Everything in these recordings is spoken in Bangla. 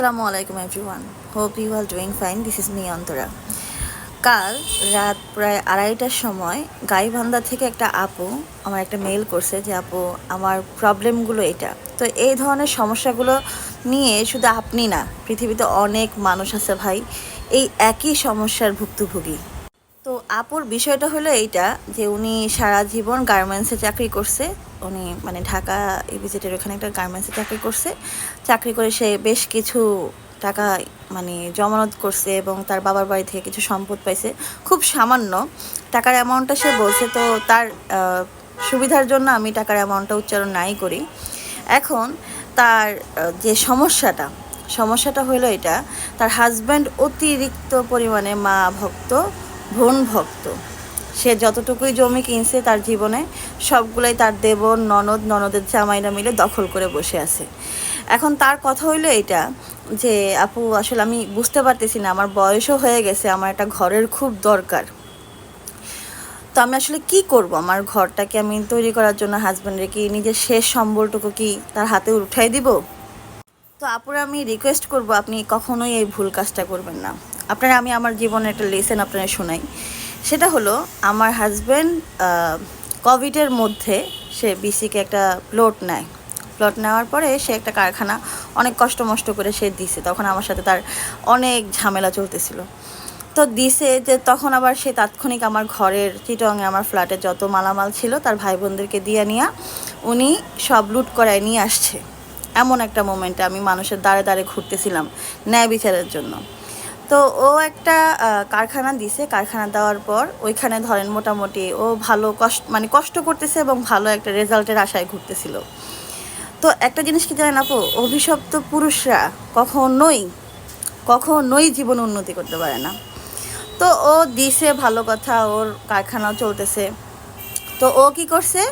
আসসালামু আলাইকুম everyone hope you are doing fine this is me Antara কাল রাত প্রায় আড়াইটার সময় গাইবান্ধা থেকে একটা আপু আমার একটা মেল করছে যে, আপু, আমার প্রবলেমগুলো এটা। তো এই ধরনের সমস্যাগুলো নিয়ে শুধু আপনি না, পৃথিবীতে অনেক মানুষ আছে ভাই, এই একই সমস্যার ভুক্তভোগী। তো আপুর বিষয়টা হলো এইটা যে, উনি সারা জীবন গার্মেন্টসে চাকরি করছে উনি মানে ঢাকা ইভিজিটের ওখানে একটা গার্মেন্টসে চাকরি করছে। চাকরি করে সে বেশ কিছু টাকা মানে জমানত করছে এবং তার বাবার বাড়ি থেকে কিছু সম্পদ পাইছে। খুব সামান্য। টাকার অ্যামাউন্টটা সে বলছে, তো তার সুবিধার জন্য আমি টাকার অ্যামাউন্টটা উচ্চারণ নাই করি। এখন তার যে সমস্যাটা সমস্যাটা হলো এটা, তার হাজব্যান্ড অতিরিক্ত পরিমাণে মা ভক্ত, বোন ভক্ত। সে যতটুকুই জমি কিনছে তার জীবনে সবগুলাই তার দেবর, ননদ, ননদের জামাইরা মিলে দখল করে বসে আছে। এখন তার কথা হইল এটা যে, আপু, আসলে আমি বুঝতে পারতেছি না, আমার বয়সও হয়ে গেছে, আমার একটা ঘরের খুব দরকার। তো আমি আসলে কি করব? আমার ঘরটাকে আমি তৈরি করার জন্য হাজব্যান্ডের কি নিজের শেষ সম্বলটুকু কি তার হাতে উঠাই দিব? তো আপুরে আমি রিকোয়েস্ট করব, আপনি কখনোই এই ভুল কাজটা করবেন না। আপনারা, আমি আমার জীবনে একটা লেসেন আপনারা শোনাই। সেটা হলো আমার হাজব্যান্ড কোভিডের মধ্যে সে বিসিকে একটা প্লট নেয়। প্লট নেওয়ার পরে সে একটা কারখানা অনেক কষ্ট মষ্ট করে সে দিছে। তখন আমার সাথে তার অনেক ঝামেলা চলতেছিল। তো দিছে যে তখন আবার সে তাৎক্ষণিক আমার ঘরের, চিটংয়ে আমার ফ্ল্যাটে যত মালামাল ছিল তার ভাই বোনদেরকে দিয়ে নিয়ে উনি সব লুট করায় নিয়ে আসছে। এমন একটা মোমেন্টে আমি মানুষের দাঁড়ে দাঁড়ে ঘুরতেছিলাম ন্যায় বিচারের জন্য। তো ও একটা কারখানা দিছে, কারখানা দেওয়ার পর ওইখানে ধরেন মোটামুটি ও ভালো কষ্ট মানে কষ্ট করতেছে এবং ভালো একটা রেজাল্টের আশায় ঘুরতেছিল। তো একটা জিনিস কি জানেন আপু? অভিশপ্ত পুরুষরা কখনোই কখনোই জীবন উন্নতি করতে পারে না। তো ও দিছে ভালো কথা, ওর কারখানাও চলতেছে। তো ও কি করছে?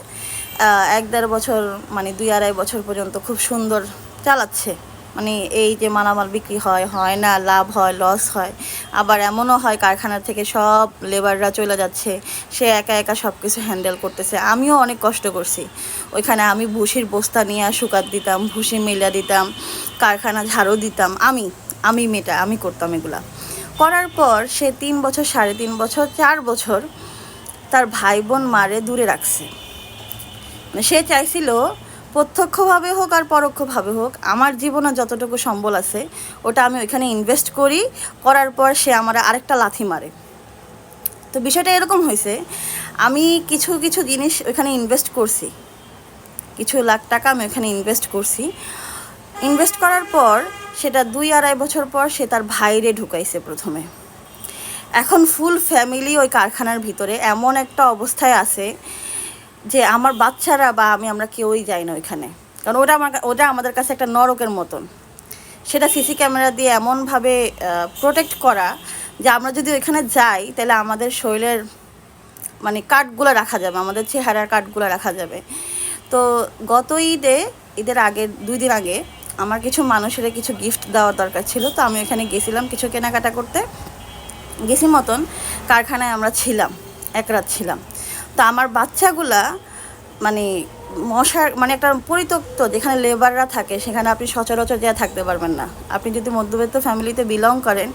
এক দেড় বছর মানে দুই আড়াই বছর পর্যন্ত খুব সুন্দর চালাচ্ছে। মানে এই যে মালামাল বিক্রি হয় হয় না, লাভ হয় লস হয়, আবার এমনও হয় কারখানা থেকে সব লেবাররা চলে যাচ্ছে, সে একা একা সব কিছু হ্যান্ডেল করতেছে। আমিও অনেক কষ্ট করছি। ওইখানে আমি ভুসির বস্তা নিয়ে শুকাত দিতাম ভুসি মিলা দিতাম, কারখানা ঝাড়ু দিতাম, আমি আমি মেয়েটা আমি করতাম এগুলা। করার পর সে তিন বছর, সাড়ে তিন বছর, চার বছর তার ভাই বোন মারে দূরে রাখছে। মানে সে চাইছিল প্রত্যক্ষভাবে হোক আর পরোক্ষভাবে হোক, আমার জীবনে যতটুকু সম্বল আছে, ওটা আমি ওইখানে ইনভেস্ট করি, করার পর সে আমার আরেকটা লাথি মারে। তো বিষয়টা এরকম হয়েছে, আমি কিছু কিছু জিনিস ওইখানে ইনভেস্ট করছি। কিছু লাখ টাকা আমি ওইখানে ইনভেস্ট করছি। ইনভেস্ট করার পর সেটা দুই আড়াই বছর পর সে তার ভাইরে ঢুকাইছে প্রথমে। এখন ফুল ফ্যামিলি ওই কারখানার ভিতরে এমন একটা অবস্থায় আছে যে আমার বাচ্চারা বা আমি, আমরা কেউই যাই না ওইখানে। কারণ ওটা আমার ওটা আমাদের কাছে একটা নরকের মতন। সেটা সিসি ক্যামেরা দিয়ে এমনভাবে প্রোটেক্ট করা যে আমরা যদি ওইখানে যাই, তাহলে আমাদের শরীরের মানে কার্ডগুলো রাখা যাবে, আমাদের চেহারার কার্ডগুলো রাখা যাবে। তো গত ঈদে, ঈদের আগে, দুই দিন আগে আমার কিছু মানুষের কিছু গিফট দেওয়ার দরকার ছিল। তো আমি ওখানে গেছিলাম কিছু কেনাকাটা করতে। গেছি মতন কারখানায় আমরা ছিলাম, এক রাত ছিলাম। তো আমার বাচ্চাগুলা মানে মশার মানে একটা পরিত্যক্ত, যেখানে লেবাররা থাকে, সেখানে আপনি সচরাচর যা থাকতে পারবেন না। আপনি যদি মধ্যবিত্ত ফ্যামিলিতে বিলং করেন,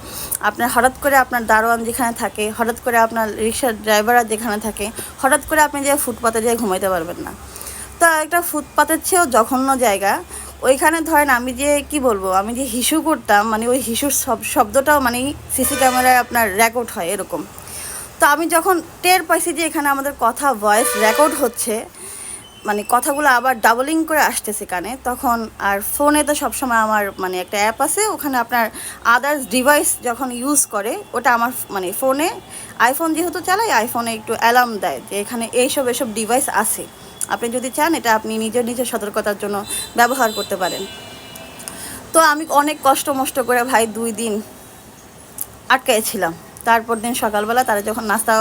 আপনার হঠাৎ করে আপনার দারোয়ান যেখানে থাকে, হঠাৎ করে আপনার রিক্সার ড্রাইভাররা যেখানে থাকে, হঠাৎ করে আপনি যে ফুটপাতে যেয়ে ঘুমাইতে পারবেন না। তা একটা ফুটপাতের চেয়েও জঘন্য জায়গা। ওইখানে ধরেন আমি যে কি বলব, আমি যে হিসু করতাম মানে ওই হিসুর শব্দটাও মানে সিসি ক্যামেরায় আপনার রেকর্ড হয় এরকম। তো আমি যখন টের পাইছি যে এখানে আমাদের কথা ভয়েস রেকর্ড হচ্ছে মানে কথাগুলো আবার ডাবলিং করে আসতেছে কানে, তখন আর ফোনে তো সবসময় আমার মানে একটা অ্যাপ আছে, ওখানে আপনার আদার্স ডিভাইস যখন ইউজ করে, ওটা আমার মানে ফোনে আইফোন যেহেতু চালাই আইফোনে একটু অ্যালার্ম দেয় যে এখানে এইসব এসব ডিভাইস আছে। আপনি যদি চান, এটা আপনি নিজের নিজের সতর্কতার জন্য ব্যবহার করতে পারেন। তো আমি অনেক কষ্ট মষ্ট করে ভাই দুই দিন আটকাইছিলাম। তারপর দিন সকালবেলা তারা যখন নাস্তা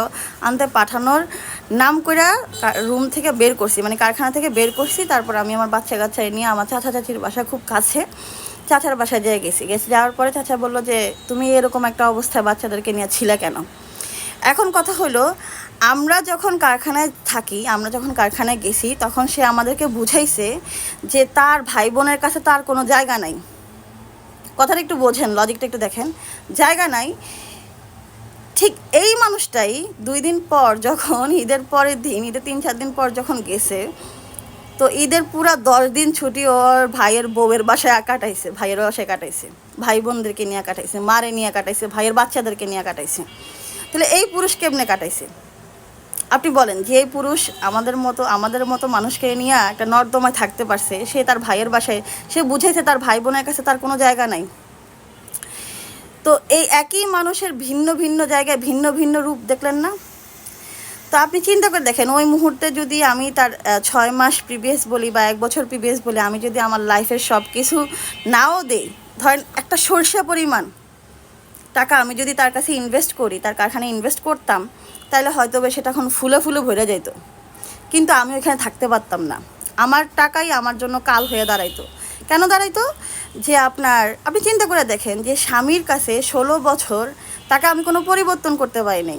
আনতে পাঠানোর নাম করে রুম থেকে বের করছি মানে কারখানা থেকে বের করছি, তারপর আমি আমার বাচ্চা কাচ্চা নিয়ে আমার চাচা চাচির বাসা খুব কাছে, চাচার বাসায় যেয়ে গেছি। গেছি যাওয়ার পরে চাচা বলল যে, তুমি এরকম একটা অবস্থায় বাচ্চাদেরকে নিয়ে ছিলে কেন? এখন কথা হলো, আমরা যখন কারখানায় থাকি, আমরা যখন কারখানায় গেছি, তখন সে আমাদেরকে বুঝাইছে যে তার ভাই বোনের কাছে তার কোনো জায়গা নাই। কথাটা একটু বোঝেন লজিকটা একটু দেখেন। জায়গা নাই। ঠিক এই মানুষটাই দুই দিন পর যখন, ঈদের পরের দিন, ঈদের তিন, চার দিন পর যখন গেছে, তো ঈদের পুরা দশ দিন ছুটি ওর ভাইয়ের বউয়ের বাসায় কাটাইছে, ভাইয়ের বাসায় কাটাইছে ভাই বোনদেরকে নিয়ে কাটাইছে, মারে নিয়ে কাটাইছে, ভাইয়ের বাচ্চাদেরকে নিয়ে কাটাইছে। তাহলে এই পুরুষ কেমনে কাটাইছে? আপনি বলেন, যে এই পুরুষ আমাদের মতো আমাদের মতো মানুষকে নিয়ে একটা নর্দমায় থাকতে পারছে, সে তার ভাইয়ের বাসায়, সে বুঝেছে তার ভাই বোনের কাছে তার কোনো জায়গা নাই। তো এই একই মানুষের ভিন্ন ভিন্ন জায়গায় ভিন্ন ভিন্ন রূপ দেখলেন না? তো আপনি চিন্তা করে দেখেন, ওই মুহূর্তে যদি আমি তার ছয় মাস প্রিভিয়াস বলি বা এক বছর প্রিভিয়াস বলি, আমি যদি আমার লাইফের সব কিছু নাও দেই, ধরেন একটা সর্ষে পরিমাণ টাকা আমি যদি তার কাছে ইনভেস্ট করি, তার কারখানায় ইনভেস্ট করতাম, তাহলে হয়তো সেটা এখন ফুলে ফুলে ভরে যেত কিন্তু আমি ওখানে থাকতে পারতাম না। আমার টাকাই আমার জন্য কাল হয়ে দাঁড়াইতো। কেন দাঁড়াইতো? যে আপনার, আপনি চিন্তা করে দেখেন যে স্বামীর কাছে ষোলো বছর তাকে আমি কোনো পরিবর্তন করতে পারিনি।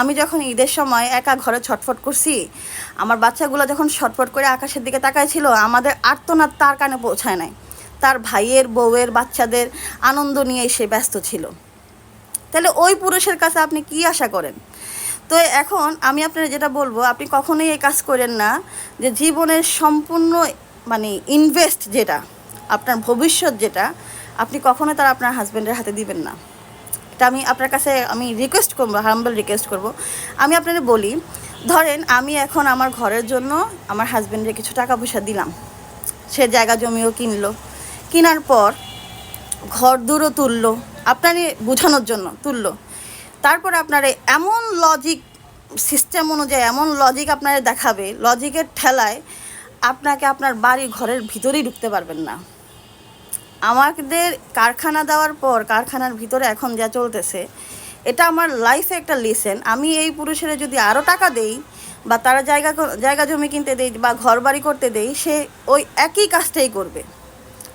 আমি যখন ঈদের সময় একা ঘরে ছটফট করছি, আমার বাচ্চাগুলো যখন ছটফট করে আকাশের দিকে তাকাইছিল, আমাদের আর্তনাদ তার কানে পৌঁছায় নাই। তার ভাইয়ের, বউয়ের, বাচ্চাদের আনন্দ নিয়ে সে ব্যস্ত ছিল। তাহলে ওই পুরুষের কাছে আপনি কি আশা করেন? তো এখন আমি আপনার যেটা বলব, আপনি কখনোই এই কাজ করেন না যে জীবনের সম্পূর্ণ মানে ইনভেস্ট যেটা আপনার ভবিষ্যৎ যেটা, আপনি কখনো তার আপনার হাজব্যান্ডের হাতে দিবেন না। এটা আমি আপনার কাছে, আমি রিকোয়েস্ট করব হাম্বল রিকোয়েস্ট করব। আমি আপনাদের বলি, ধরেন আমি এখন আমার ঘরের জন্য আমার হাজব্যান্ডের কিছু টাকা পয়সা দিলাম। সে জায়গা জমিও কিনলো। কেনার পর ঘর দূরও তুললো, আপনারই বোঝানোর জন্য তুললো। তারপর আপনার এমন লজিক সিস্টেম অনুযায়ী, এমন লজিক আপনার দেখাবে লজিকের ঠেলায় আপনাকে আপনার বাড়ি ঘরের ভিতরেই ঢুকতে পারবেন না। আমাদের কারখানা দেওয়ার পর কারখানার ভিতরে এখন যা চলতেছে, এটা আমার লাইফে একটা লেসেন আমি এই পুরুষের যদি আরও টাকা দেই বা তারা জায়গা জায়গা জমি কিনতে দেই বা ঘর বাড়ি করতে দেই, সে ওই একই কাজটাই করবে।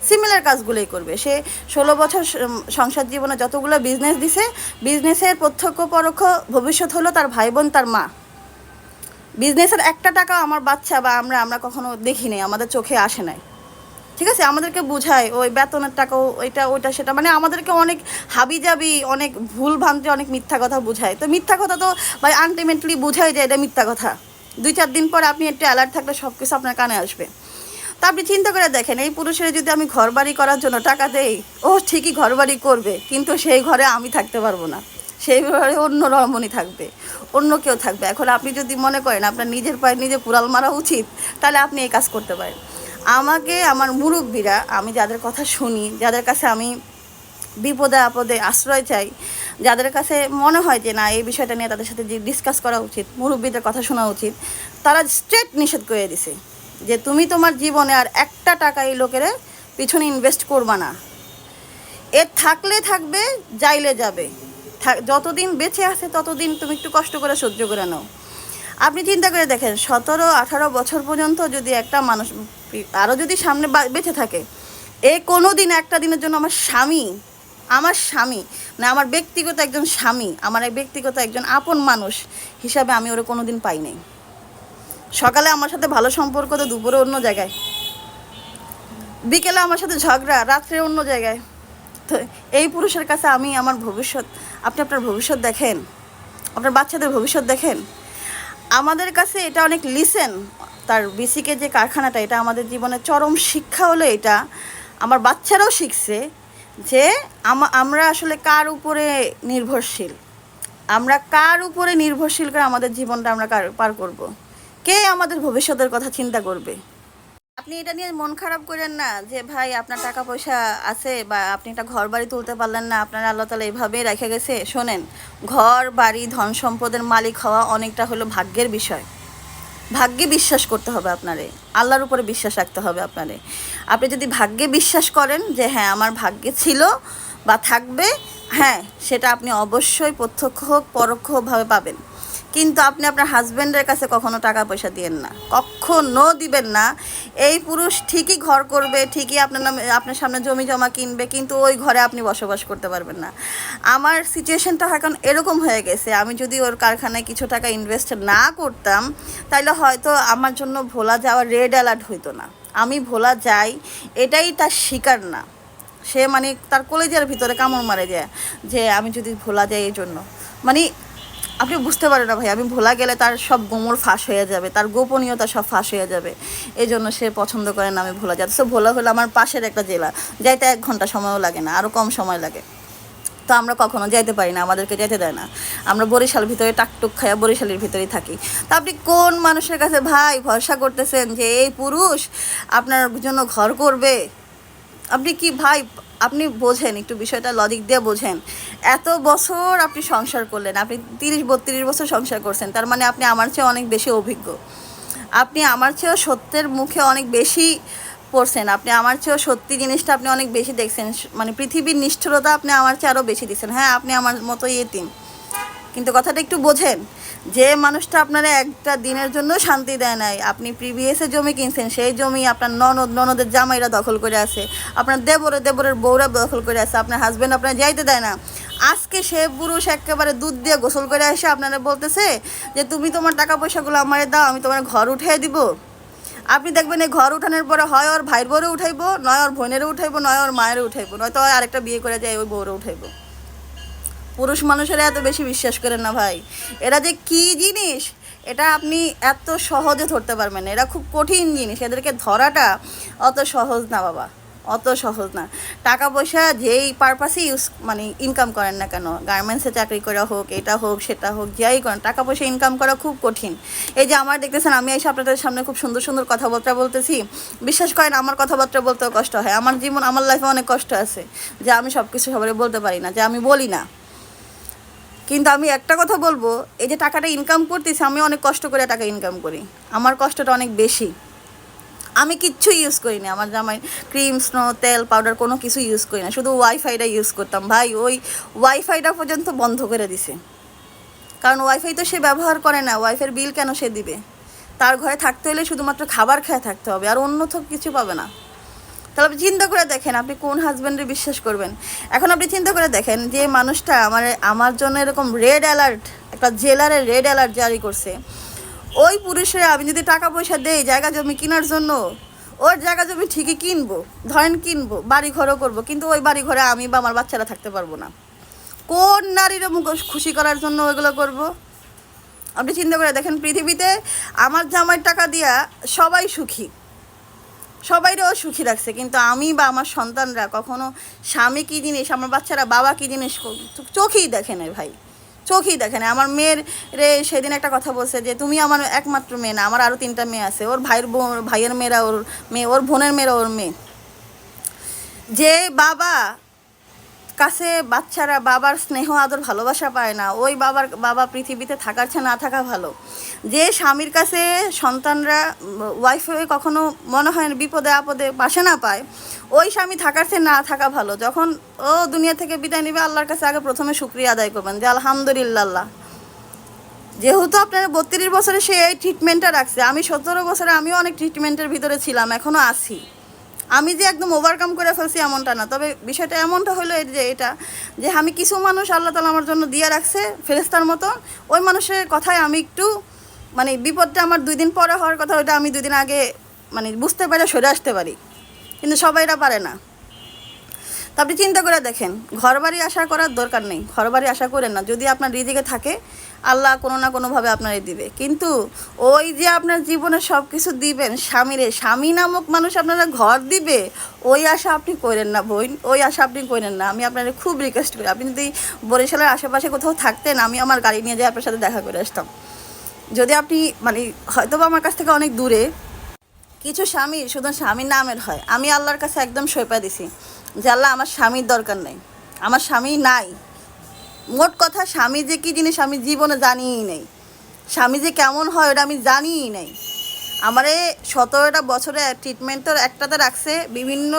সিমিলার কাজগুলোই করবে। সে ষোলো বছর সংসার জীবনে যতগুলো বিজনেস দিছে বিজনেসের প্রত্যক্ষ পরোক্ষ ভবিষ্যৎ হলো তার ভাই বোন তার মা। বিজনেসের একটা টাকা আমার বাচ্চা বা আমরা আমরা কখনো দেখি নাই আমাদের চোখে আসে নাই। ঠিক আছে? আমাদেরকে বোঝায় ওই বেতনের টাকা ওইটা ওইটা, সেটা। মানে আমাদেরকে অনেক হাবি হাবিজাবি, অনেক ভুল ভ্রান্তি অনেক মিথ্যা কথা বোঝায়। তো মিথ্যা কথা তো, ভাই আলটিমেটলি বোঝায় যে এটা মিথ্যা কথা। দুই চার দিন পর আপনি একটু অ্যালার্ট থাকলে সব কিছু আপনার কানে আসবে। তা আপনি চিন্তা করে দেখেন, এই পুরুষের যদি আমি ঘর বাড়ি করার জন্য টাকা দেই, ও ঠিকই ঘর বাড়ি করবে, কিন্তু সেই ঘরে আমি থাকতে পারব না। সেই ঘরে অন্য রমণী থাকবে, অন্য কেউ থাকবে। এখন আপনি যদি মনে করেন আপনার নিজের পায়ে নিজে কুড়াল মারা উচিত, তাহলে আপনি এই কাজ করতে পারেন। আমাকে, আমার মুরব্বীরা, আমি যাদের কথা শুনি, যাদের কাছে আমি বিপদে আপদে আশ্রয় চাই, যাদের কাছে মনে হয় যে না, এই বিষয়টা নিয়ে তাদের সাথে ডিসকাস করা উচিত, মুরব্বীদের কথা শোনা উচিত, তারা স্ট্রেট নিষেধ করে দিছে যে তুমি তোমার জীবনে আর একটা টাকা এই লোকের পিছনে ইনভেস্ট করবা না। এ থাকলে থাকবে, যাইলে যাবে। যতদিন বেঁচে আছে, ততদিন তুমি একটু কষ্ট করে সহ্য করে নাও। আপনি চিন্তা করে দেখেন, সতেরো, আঠারো বছর পর্যন্ত যদি একটা মানুষ আরও যদি সামনে বেঁচে থাকে, এ কোনো দিন একটা দিনের জন্য আমার স্বামী আমার স্বামী, না, আমার ব্যক্তিগত একজন স্বামী, আমার এক ব্যক্তিগত একজন আপন মানুষ হিসাবে আমি ওরা কোনো দিন পাই নাই। সকালে আমার সাথে ভালো সম্পর্ক তো দুপুরে অন্য জায়গায়। বিকেলে আমার সাথে ঝগড়া, রাত্রে অন্য জায়গায়। তো এই পুরুষের কাছে আমি আমার ভবিষ্যৎ, আপনি আপনার ভবিষ্যৎ দেখেন, আপনার বাচ্চাদের ভবিষ্যৎ দেখেন। আমাদের কাছে এটা অনেক লিসেন তার বিসিকে যে কারখানাটা, এটা আমাদের জীবনে চরম শিক্ষা হলো এটা। আমার বাচ্চারাও শিখছে যে আমা- আমরা আসলে কার উপরে নির্ভরশীল? আমরা কার উপরে নির্ভরশীল করে আমাদের জীবনটা আমরা পার করব। কে আমাদের ভবিষ্যতের কথা চিন্তা করবে? আপনি এটা নিয়ে মন খারাপ করেন না যে, ভাই, আপনার টাকা পয়সা আছে বা আপনি একটা ঘর বাড়ি তুলতে পারলেন না, আপনার আল্লাহ তালা এভাবেই রেখে গেছে। শোনেন, ঘর, বাড়ি, ধন সম্পদের মালিক হওয়া অনেকটা হলো ভাগ্যের বিষয়। ভাগ্যে বিশ্বাস করতে হবে আপনারে, আল্লাহর উপরে বিশ্বাস রাখতে হবে আপনারে। আপনি যদি ভাগ্যে বিশ্বাস করেন যে হ্যাঁ আমার ভাগ্যে ছিল বা থাকবে হ্যাঁ সেটা আপনি অবশ্যই প্রত্যক্ষ হোক, পরোক্ষভাবে পাবেন। কিন্তু আপনি আপনার হাজব্যান্ডের কাছে কখনো টাকা পয়সা দিয়েন না। কখনো দিবেন না। এই পুরুষ ঠিকই ঘর করবে, ঠিকই আপনার নামে, আপনার সামনে জমি জমা কিনবে, কিন্তু ওই ঘরে আপনি বসবাস করতে পারবেন না। আমার সিচুয়েশনটা এখন এরকম হয়ে গেছে। আমি যদি ওর কারখানায় কিছু টাকা ইনভেস্ট না করতাম তাহলে হয়তো আমার জন্য ভোলা যাওয়া রেড অ্যালার্ট হইতো না। আমি ভোলা যাই, এটাই তার শিকার না। সে মানে তার কলেজের ভিতরে কামড় মারে যায় যে আমি যদি ভোলা যাই এই জন্য মানে আপনি বুঝতে পারেন না ভাই, আমি ভোলা গেলে তার সব গোমর ফাঁস হয়ে যাবে, তার গোপনীয়তা সব ফাঁস হয়ে যাবে। এই জন্য সে পছন্দ করে না আমি ভোলা যাতে। সো ভোলা হলো আমার পাশের একটা জেলা, যাইতে এক ঘণ্টা সময়ও লাগে না আরও কম সময় লাগে। তো আমরা কখনো যাইতে পারি না, আমাদেরকে যেতে দেয় না। আমরা বরিশাল ভিতরে টাকটুক খাইয়া বরিশালের ভিতরেই থাকি। তা আপনি কোন মানুষের কাছে ভাই ভরসা করতেছেন যে, এই পুরুষ আপনার জন্য ঘর করবে? আপনি কি ভাই আপনি বোঝেন, একটু বিষয়টা লজিক দিয়ে বোঝেন। এত বছর আপনি সংসার করলেন, আপনি তিরিশ, বত্রিশ বছর সংসার করছেন, তার মানে আপনি আমার চেয়ে অনেক বেশি অভিজ্ঞ। আপনি আমার চেয়েও সত্যের মুখে অনেক বেশি পড়ছেন, আপনি আমার চেয়েও সত্যি জিনিসটা আপনি অনেক বেশি দেখছেন মানে পৃথিবীর নিষ্ঠুরতা আপনি আমার চেয়ে আরও বেশি দিচ্ছেন। হ্যাঁ আপনি আমার মতোই এতিম। কিন্তু কথাটা একটু বোঝেন, যে মানুষটা আপনারা একটা দিনের জন্য শান্তি দেয় নাই, আপনি প্রিভিয়াসে জমি কিনছেন, সেই জমি আপনার ননদ, ননদের জামাইরা দখল করে আছে, আপনার দেবরে দেবরের বউরা দখল করে আছে, আপনার হাজব্যান্ড আপনার যাইতে দেয় না। আজকে সে পুরুষ একেবারে দুধ দিয়ে গোসল করে এসে আপনারা বলতেছে যে, তুমি তোমার টাকা পয়সাগুলো আমারে দাও, আমি তোমার ঘর উঠিয়ে দিব। আপনি দেখবেন এই ঘর উঠানোর পরে হয় ওর ভাইয়ের বউরে উঠাইবো, নয় ওর বোনেরও উঠাইবো, নয় ওর মায়েরও উঠাইবো, নয়তো আরেকটা বিয়ে করে যায়, ওই বউরে উঠাইবো। পুরুষ মানুষেরা এত বেশি বিশ্বাস করেন না ভাই। এরা যে কি জিনিস, এটা আপনি এত সহজে ধরতে পারবেন এরা খুব কঠিন জিনিস। এদেরকে ধরাটা অত সহজ না বাবা। অত সহজ না। টাকা পয়সা যেই পারপাসে ইউজ মানে ইনকাম করেন না কেন? গার্মেন্টসে চাকরি করা হোক, এটা হোক, সেটা হোক, যাই করেন, টাকা পয়সা ইনকাম করা খুব কঠিন। এই যে আমার দেখতেছেন, আমি এসে আপনাদের সামনে খুব সুন্দর সুন্দর কথাবার্তা বলতেছি। বিশ্বাস করেন, আমার কথাবার্তা বলতেও কষ্ট হয়। আমার জীবন, আমার লাইফে অনেক কষ্ট আছে যে আমি সব কিছু সবাই বলতে পারি না, যে আমি বলি না। কিন্তু আমি একটা কথা বলব, এই যে টাকাটা ইনকাম করতেছি, আমি অনেক কষ্ট করে টাকা ইনকাম করি। আমার কষ্টটা অনেক বেশি। আমি কিচ্ছু ইউজ করি না। আমার জামাই ক্রিম স্নো তেল পাউডার কোনো কিছু ইউজ করি না। শুধু ওয়াইফাইটা ইউজ করতাম। ভাই, ওই ওয়াইফাইটা পর্যন্ত বন্ধ করে দিছে। কারণ ওয়াইফাই তো সে ব্যবহার করে না। ওয়াইফাইয়ের বিল কেন সে দিবে? তার ঘরে থাকতে হলে শুধুমাত্র খাবার খেয়ে থাকতে হবে। আর অন্য কিছু পাবে না। তাহলে আপনি চিন্তা করে দেখেন আপনি কোন হাজব্যান্ডে বিশ্বাস করবেন। এখন আপনি চিন্তা করে দেখেন যে মানুষটা আমার আমার জন্য এরকম রেড অ্যালার্ট একটা জেলারে রেড অ্যালার্ট জারি করছে। ওই পুরুষের আমি যদি টাকা পয়সা দেই, জায়গা জমি কেনার জন্য, ওর জায়গা জমি ঠিকই কিনবো, ধরেন কিনবো, বাড়ি ঘরও করব, কিন্তু ওই বাড়ি ঘরে আমি বা আমার বাচ্চারা থাকতে পারব না। কোন নারীর মুখ খুশি করার জন্য ওইগুলো করব? আপনি চিন্তা করে দেখেন পৃথিবীতে আমার জামাই টাকা দিয়া সবাই সুখী। সবাইরেও সুখী রাখছে কিন্তু আমি বা আমার সন্তানরা কখনো স্বামী কী জিনিস, আমার বাচ্চারা বাবা কী জিনিস চোখেই দেখে নেয় ভাই, চোখেই দেখে না আমার মেয়ের রে সেদিন একটা কথা বলছে যে, তুমি আমার একমাত্র মেয়ে না, আমার আরও তিনটা মেয়ে আছে, ওর ভাইয়ের বোন, ভাইয়ের মেয়েরা ওর মেয়ে, ওর বোনের মেয়েরা ওর মেয়ে। যে বাবা কাছে বাচ্চারা বাবার স্নেহ, আদর, ভালোবাসা পায় না। ওই বাবার, বাবা পৃথিবীতে থাকার চেয়ে না থাকা ভালো। যে স্বামীর কাছে সন্তানরা ওয়াইফ হয়ে কখনো মনে হয় বিপদে আপদে পাশে না পায়, ওই স্বামী থাকার চেয়ে না থাকা ভালো। যখন ও দুনিয়া থেকে বিদায় নেবে, আল্লাহর কাছে আগে প্রথমে শুক্রিয়া আদায় করবেন যে, আলহামদুলিল্লাহ। যেহেতু আপনার বত্রিশ বছরে সে এই ট্রিটমেন্টটা রাখছে, আমি সতেরো বছরে আমিও অনেক ট্রিটমেন্টের ভিতরে ছিলাম এখনও আছি। আমি যে একদম ওভারকাম করে ফেলছি এমনটা না। তবে বিষয়টা এমনটা হলো যে এটা, যে আমি কিছু মানুষ আল্লাহ তালা আমার জন্য দিয়ে রাখছে ফেরেস্তার মতো ওই মানুষের কথায় আমি একটু মানে বিপদটা আমার দুই দিন পরে হওয়ার কথা, ওইটা আমি দুই দিন আগে মানে বুঝতে পারে সরে আসতে পারি। কিন্তু সবাই এটা পারে না। আপনি চিন্তা করে দেখেন, ঘরবাড়ি আশা করার দরকার নেই। ঘরবাড়ি আশা করেন না। যদি আপনার রিজিকে থাকে আল্লাহ কোনো না কোনোভাবে আপনারে দিবে। কিন্তু ওই যে আপনার জীবনে সব কিছু দিবেন স্বামীরে, স্বামী নামক মানুষ আপনারা ঘর দিবে, ওই আশা আপনি করেন না বই ওই আশা আপনি করেন না। আমি আপনার খুব রিকোয়েস্ট করি। আপনি যদি বরিশালের আশেপাশে কোথাও থাকতেন, আমি আমার গাড়ি নিয়ে যেয়ে আপনার সাথে দেখা করে আসতাম। যদি আপনি মানে হয়তো আমার কাছ থেকে অনেক দূরে, কিছু স্বামী শুধু স্বামীর নামের হয়, আমি আল্লাহর কাছে একদম সইপা দিছি যে, আল্লাহ, আমার স্বামীর দরকার নেই, আমার স্বামী নাই। মোট কথা স্বামী যে কী জিনিস আমি জীবনে জানিই নাই। স্বামী যে কেমন হয় ওটা আমি জানিই নেই। আমারে সতেরোটা বছরে ট্রিটমেন্ট তো একটাতে রাখছে, বিভিন্ন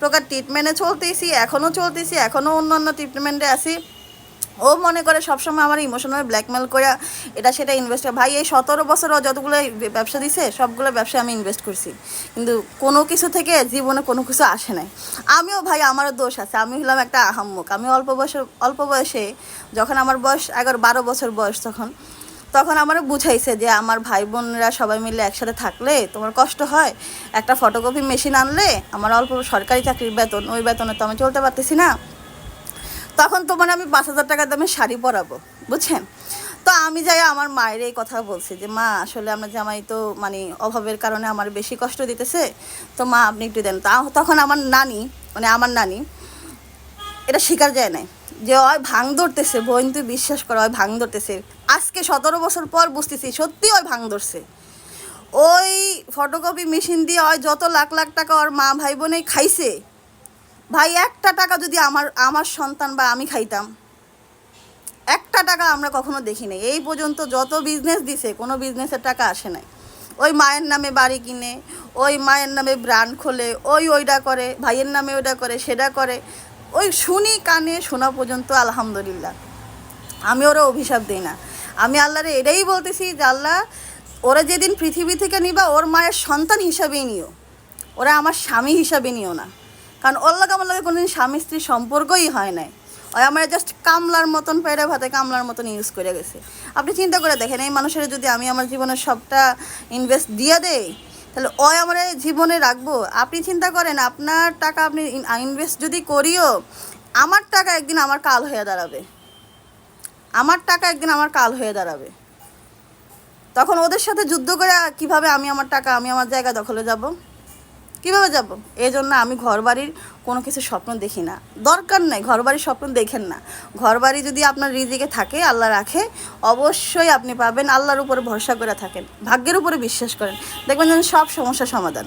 প্রকার ট্রিটমেন্টে চলতেছি, এখনও চলতেছি, এখনও অন্য অন্য ট্রিটমেন্টে আছি। ও মনে করে সবসময় আমার ইমোশনাল ব্ল্যাকমেল করে এটা সেটা ইনভেস্ট ভাই, এই সতেরো বছর ও যতগুলো ব্যবসা দিছে, সবগুলো ব্যবসায় আমি ইনভেস্ট করছি। কিন্তু কোনো কিছু থেকে জীবনে কোনো কিছু আসে নাই। আমিও ভাই, আমারও দোষ আছে। আমি হলাম একটা আহাম্মক। আমি অল্প বয়সে অল্প বয়সে যখন আমার বয়স এগারো বারো বছর বয়স তখন তখন আমার বুঝাইছে যে আমার ভাই বোনরা সবাই মিলে একসাথে থাকলে তোমার কষ্ট হয়। একটা ফটোকপি মেশিন আনলে আমার অল্প সরকারি চাকরির বেতন, ওই বেতনে তো আমি চলতে পারতেছি না। তখন তোমার আমি পাঁচ হাজার টাকা দামে শাড়ি পরাবো, বুঝছেন? তো আমি যাই আমার মায়ের এই কথা বলছি যে, মা, আসলে আমার জামাই তো মানে অভাবের কারণে আমার বেশি কষ্ট দিতেছে। তো মা, আপনি একটু দেন। তা তখন আমার নানি মানে আমার নানি, এটা স্বীকার যায় নাই যে, ওই ভাং ধরতেছে, বোন, তুই বিশ্বাস কর, ওই ভাং ধরতেছে। আজকে সতেরো বছর পর বুঝতেছি, সত্যি ওই ভাং ধরছে। ওই ফটোকপি মেশিন দিয়ে ওই যত লাখ লাখ টাকা ওর মা ভাই বোনে খাইছে ভাই, একটা টাকা যদি আমার আমার সন্তান বা আমি খাইতাম, একটা টাকা আমরা কখনো দেখি নাই। এই পর্যন্ত যত বিজনেস দিছে, কোনো বিজনেসের টাকা আসে নাই। ওই মায়ের নামে বাড়ি কিনে, ওই মায়ের নামে ব্র্যান্ড খোলে, ওই ওইটা করে, ভাইয়ের নামে ওইটা করে সেটা করে, ওই শুনি কানে শোনা পর্যন্ত আলহামদুলিল্লাহ। আমি ওরা অভিশাপ দিই না। আমি আল্লাহরে এটাই বলতেছি যে আল্লাহ, ওরা যেদিন পৃথিবী থেকে নিবা, ওর মায়ের সন্তান হিসাবেই নিও। ওরা আমার স্বামী হিসাবে নিও না। কারণ ওর লাগে আমার লাগে কোনোদিন স্বামী স্ত্রীর সম্পর্কই হয় নাই। ওই আমার জাস্ট কামলার মতন পেড়ে ভাতে কামলার মতন ইউজ করে গেছে। আপনি চিন্তা করে দেখেন, এই মানুষের যদি আমি আমার জীবনের সবটা ইনভেস্ট দিয়ে দেই, তাহলে ওই আমার জীবনে রাখব। আপনি চিন্তা করেন, আপনার টাকা আপনি ইনভেস্ট যদি করিও, আমার টাকা একদিন আমার কাল হয়ে দাঁড়াবে। আমার টাকা একদিন আমার কাল হয়ে দাঁড়াবে। তখন ওদের সাথে যুদ্ধ করে কীভাবে আমি আমার টাকা, আমি আমার জায়গা দখলে যাব? কীভাবে যাব? এই জন্য আমি ঘর বাড়ির কোনো কিছু স্বপ্ন দেখি না। দরকার নাই ঘর বাড়ির স্বপ্ন দেখেন না। ঘর বাড়ি যদি আপনার রিজিকে থাকে, আল্লাহ রাখে, অবশ্যই আপনি পাবেন আল্লাহর উপরে ভরসা করে থাকেন। ভাগ্যের উপরে বিশ্বাস করেন। দেখবেন যেন সব সমস্যার সমাধান।